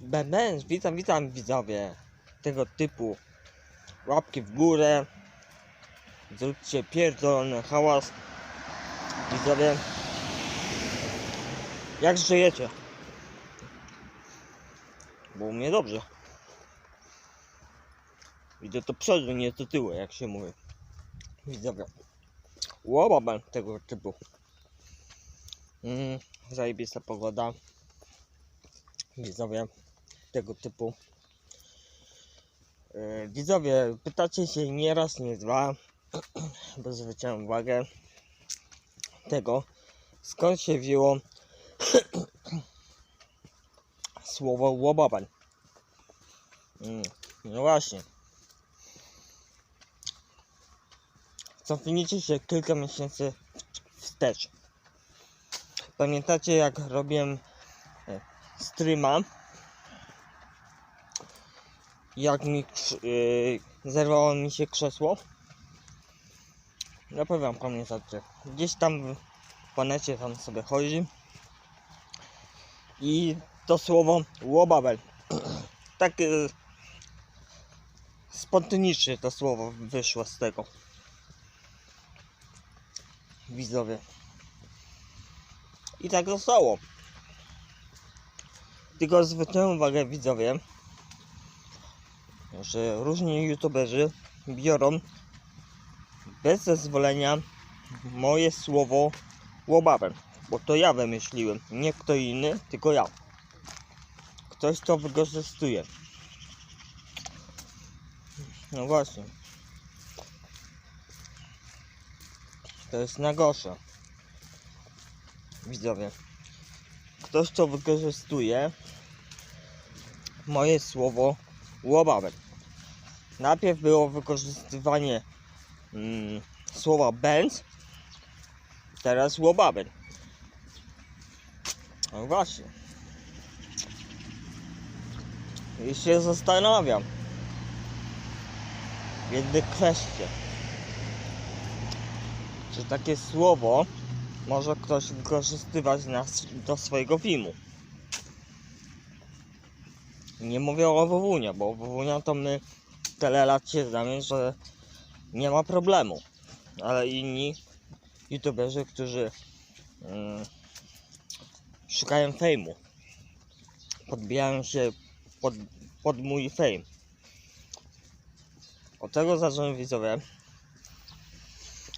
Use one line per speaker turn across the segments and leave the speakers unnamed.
Bębenz, witam, witam widzowie tego typu. Łapki w górę. Zróbcie pierdolony hałas. Widzowie. Jak żyjecie? Bo u mnie dobrze. Widzę to przodu, nie to tyłu, jak się mówi. Widzowie. Łobabel tego typu. Mm, zajebista pogoda. Widzowie tego typu. Yy, widzowie, pytacie się nie raz, nie dwa, bo zwróciłem uwagę tego, skąd się wzięło słowo łobabań. Mm, no właśnie. Cofnijcie się kilka miesięcy wstecz. Pamiętacie jak robiłem e, streama? Jak mi yy, zerwało mi się krzesło? Na pewno pamiętacie. Gdzieś tam w planecie tam sobie chodzi. I to słowo łobabel. tak yy, spontanicznie to słowo wyszło z tego. Widzowie. I tak zostało. Tylko zwróciłem uwagę widzowie, że różni youtuberzy biorą bez zezwolenia moje słowo łobawem. Bo to ja wymyśliłem, nie kto inny, tylko ja. Ktoś to wykorzystuje. No właśnie. To jest najgorsze. Widzowie. Ktoś to wykorzystuje moje słowo łobawek. Najpierw było wykorzystywanie mm, słowa bęc, teraz łobawek. No właśnie. I się zastanawiam w jednej kwestii. Czy takie słowo może ktoś wykorzystywać do swojego filmu? Nie mówię o Wowunia, bo Wowunia to my tyle lat się znamy, że nie ma problemu. Ale inni youtuberzy, którzy mm, szukają fejmu, podbijają się pod, pod mój fame. Od tego zacząłem widzowie.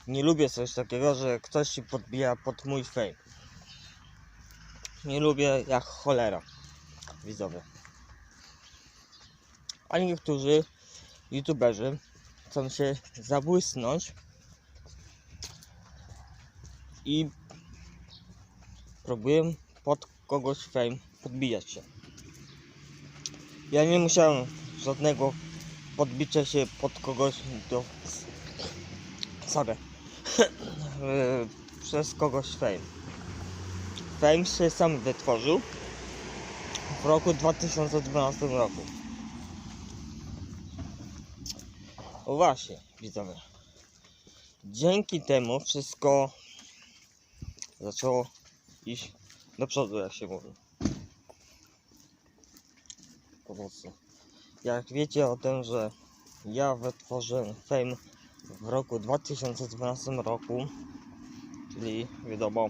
Nie lubię coś takiego, że ktoś się podbija pod mój fame. Nie lubię jak cholera widzowie. A niektórzy youtuberzy chcą się zabłysnąć i próbuję pod kogoś fame podbijać się. Ja nie musiałem żadnego podbicia się pod kogoś do sorry przez kogoś fame. Fame się sam wytworzył w roku 2012 roku. O właśnie, widzowie. Dzięki temu wszystko zaczęło iść do przodu, jak się mówi. Po prostu. Jak wiecie o tym, że ja wytworzyłem Fame w roku 2012 roku, czyli wiadomo,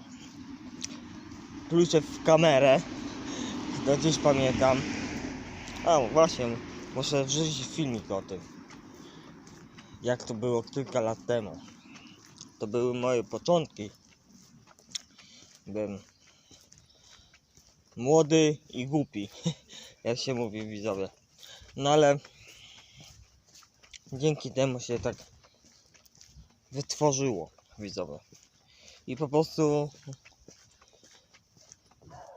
plucie w kamerę, do dziś pamiętam. A właśnie, muszę wrzucić filmik o tym, jak to było kilka lat temu. To były moje początki. Byłem młody i głupi, jak się mówi widzowie. No ale dzięki temu się tak wytworzyło widzowie. I po prostu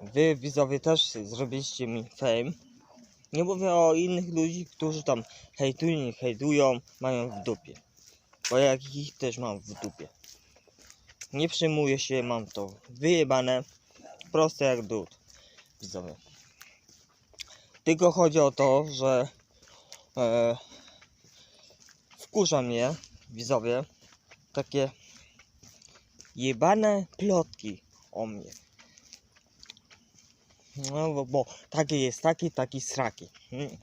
wy widzowie też zrobiliście mi fame. Nie mówię o innych ludzi, którzy tam hejtują, nie hejtują, mają w dupie. Bo jak ich też mam w dupie. Nie przejmuję się, mam to wyjebane, proste jak drut. Widzowie. Tylko chodzi o to, że e, wkurza mnie, widzowie, takie jebane plotki o mnie. No bo, bo taki jest taki, taki sraki. Mm.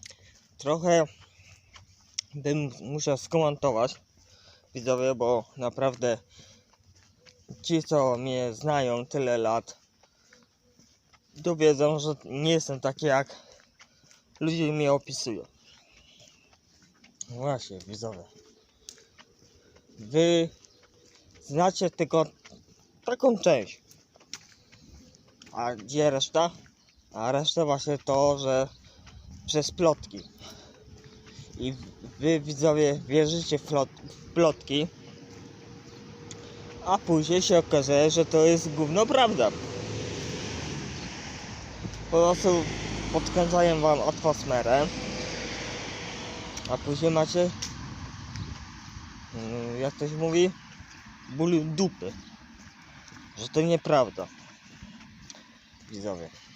Trochę bym musiał skomentować widzowie, bo naprawdę ci co mnie znają tyle lat to wiedzą, że nie jestem taki jak ludzie mnie opisują. Właśnie widzowie. Wy znacie tylko taką część. A gdzie reszta? A reszta właśnie to, że przez plotki. I wy widzowie wierzycie w w plotki, a później się okazuje, że to jest gówno prawda. Po prostu podkręcają wam atmosferę, a później macie, mm, jak to się mówi, ból dupy, że to nieprawda. Widzowie.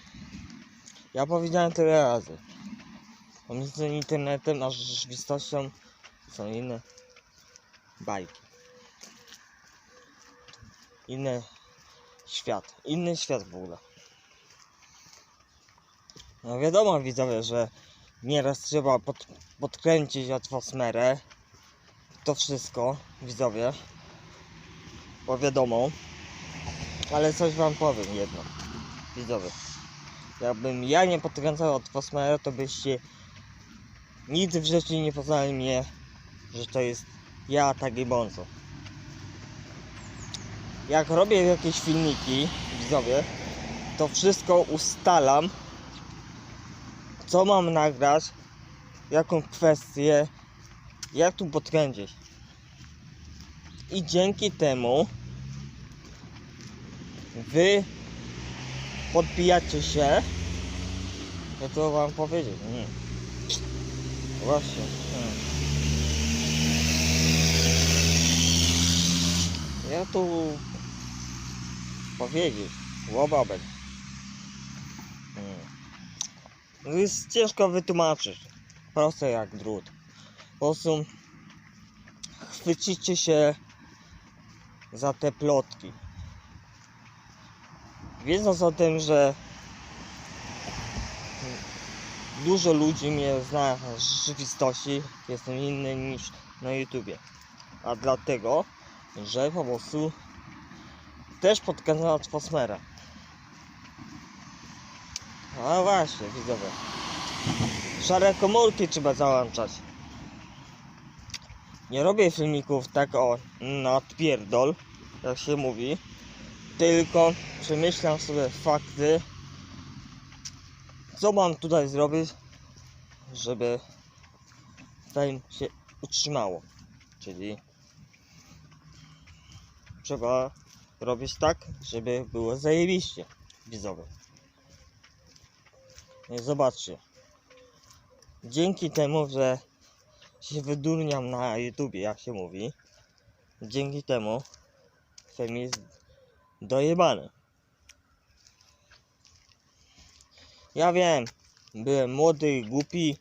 Ja powiedziałem tyle razy. Pomiędzy internetem a rzeczywistością są inne bajki. Inny świat. Inny świat w ogóle. No wiadomo widzowie, że nieraz trzeba pod, podkręcić atmosferę. To wszystko, widzowie. Bo wiadomo. Ale coś wam powiem jedno. Widzowie. Jakbym ja nie podkręcał atmosferę, to byście nigdy w życiu nie poznali mnie, że to jest ja taki bonzo. Jak robię jakieś filmiki, widzowie, to wszystko ustalam, co mam nagrać, jaką kwestię, jak tu podkręcić. I dzięki temu wy podbijacie się, no to wam powiedzieć. Mm. Właśnie. Mm. Ja tu powiedzieć, łobabek. Mm. No jest ciężko wytłumaczyć. Proste jak drut. Po prostu chwycicie się za te plotki. Wiedząc o tym, że dużo ludzi mnie zna w rzeczywistości, jestem inny niż na YouTubie. A dlatego, że po prostu też podkręcam atmosferę. A właśnie, widzowie. Szare komórki trzeba załączać. Nie robię filmików tak o nadpierdol, jak się mówi, tylko przemyślam sobie fakty, co mam tutaj zrobić, żeby fame się utrzymało. Czyli trzeba robić tak, żeby było zajebiście widzowie. Zobaczcie. Dzięki temu, że się wydurniam na YouTubie, jak się mówi, dzięki temu fame jest dojebany. Ja wiem, byłem młody i głupi,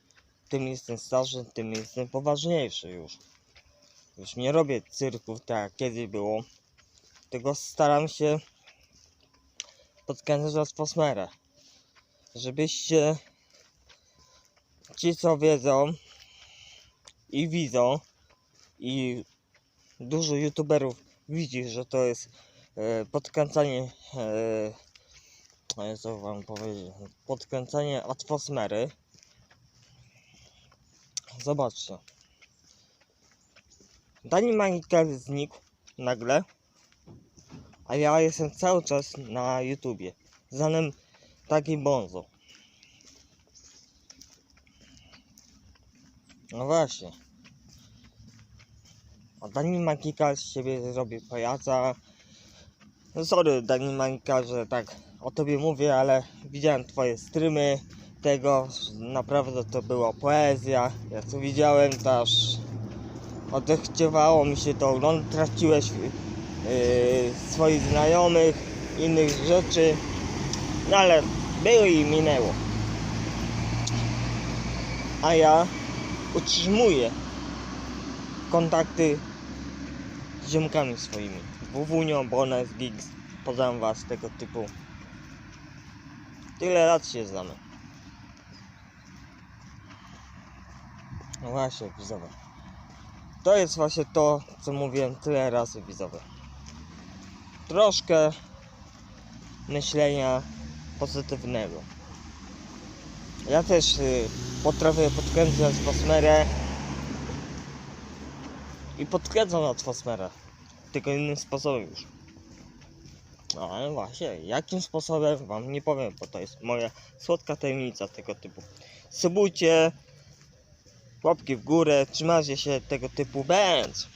tym jestem starszy, tym jestem poważniejszy już. Już nie robię cyrków tak jak kiedyś było, tylko staram się podkręcać atmosferę. Żebyście ci co wiedzą i widzą i dużo youtuberów widzi, że to jest podkręcanie e, ale co wam powiedzieć? Podkręcanie atmosfery. Zobaczcie. Dani Magical znikł nagle a ja jestem cały czas na YouTubie znanym taki bonzo. No właśnie. A Dani Magical z siebie zrobił pajaca no sorry Dani Magical, że tak o tobie mówię, ale widziałem twoje streamy tego, naprawdę to była poezja. Ja co widziałem, to aż odechciewało mi się to oglądać. Traciłeś yy, swoich znajomych, innych rzeczy, no ale było i minęło. A ja utrzymuję kontakty z ziomkami swoimi. Wuwunią, Bones, Gigs, poznam was tego typu Tyle lat się znamy. No właśnie, widzowie. To jest właśnie to, co mówiłem tyle razy, widzowie. Troszkę myślenia pozytywnego. Ja też y, potrafię podkręcać atmosferę i podkręcam atmosferę, tylko innym sposobem już. No ale właśnie, jakim sposobem wam nie powiem, bo to jest moja słodka tajemnica tego typu. Subujcie, łapki w górę, trzymajcie się tego typu bęc.